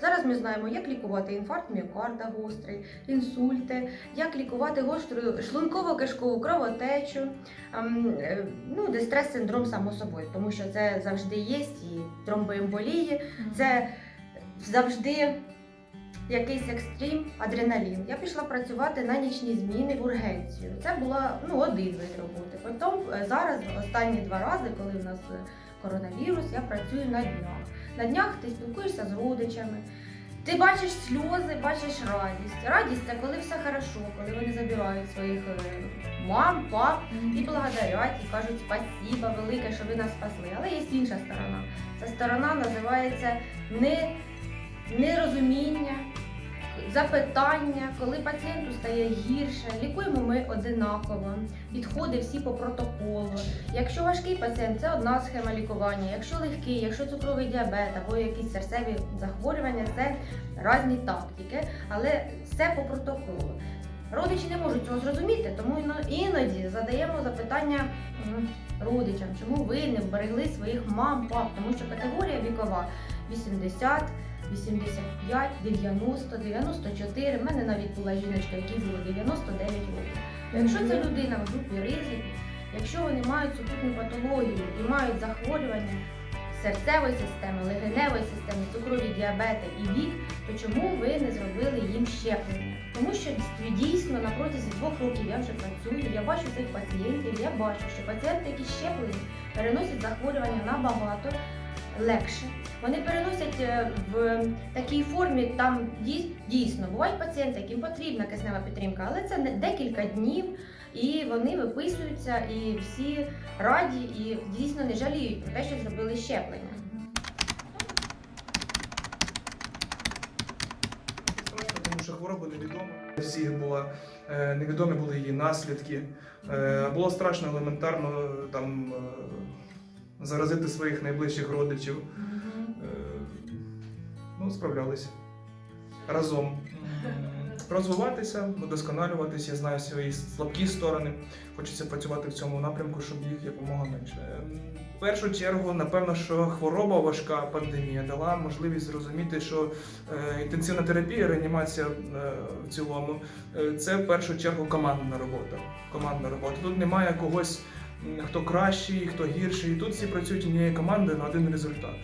Зараз ми знаємо, як лікувати інфаркт міокарда гострий, інсульти, як лікувати гостру шлунково-кишкову кровотечу, ем, е, ну, дистрес-синдром само собою, тому що це завжди є і тромбоемболії, це завжди якийсь екстрім, адреналін. Я пішла працювати на нічні зміни в ургенцію. Це була ну, один вид роботи. Потім е, зараз, останні два рази, коли в нас е, коронавірус, я працюю на днях. На днях ти спілкуєшся з родичами. Ти бачиш сльози, бачиш радість. Радість це коли все хорошо, коли вони забирають своїх е, мам, пап і благодарять, і кажуть спасіба велике, що ви нас спасли. Але є інша сторона. Ця сторона називається не, нерозуміння, запитання, коли пацієнту стає гірше, лікуємо ми одинаково, підходи всі по протоколу. Якщо важкий пацієнт, це одна схема лікування. Якщо легкий, якщо цукровий діабет або якісь серцеві захворювання, це різні тактики, але все по протоколу. Родичі не можуть цього зрозуміти, тому іноді задаємо запитання родичам, чому ви не вберегли своїх мам, пап, тому що категорія вікова 80, 85, 90, 94. У мене навіть була жіночка, якій було 99 років. Якщо ця людина в групі ризику, якщо вони мають супутню патологію і мають захворювання серцевої системи, легеневої системи, цукрові діабети і вік, то чому ви не зробили їм щеплення? Тому що дійсно на протязі двох років я вже працюю, я бачу цих пацієнтів, я бачу, що пацієнти, які щеплені, переносять захворювання набагато легше. Вони переносять е, в такій формі, там дій- дійсно бувають пацієнти, яким потрібна киснева підтримка, але це декілька днів, і вони виписуються, і всі раді, і дійсно не жаліють про те, що зробили щеплення. Тому що хвороба невідома. Всі була е, невідомі були її наслідки. Е, Було страшно елементарно там заразити своїх найближчих родичів. Е, Ну, справлялися разом. Розвиватися, вдосконалюватися, я знаю свої слабкі сторони. Хочеться працювати в цьому напрямку, щоб їх якомога менше. Ем, В першу чергу, напевно, що хвороба важка пандемія дала можливість зрозуміти, що е, інтенсивна терапія, реанімація е, в цілому це в першу чергу командна робота. Командна робота. Тут немає когось, хто кращий, хто гірший. Тут всі працюють однією командою на один результат.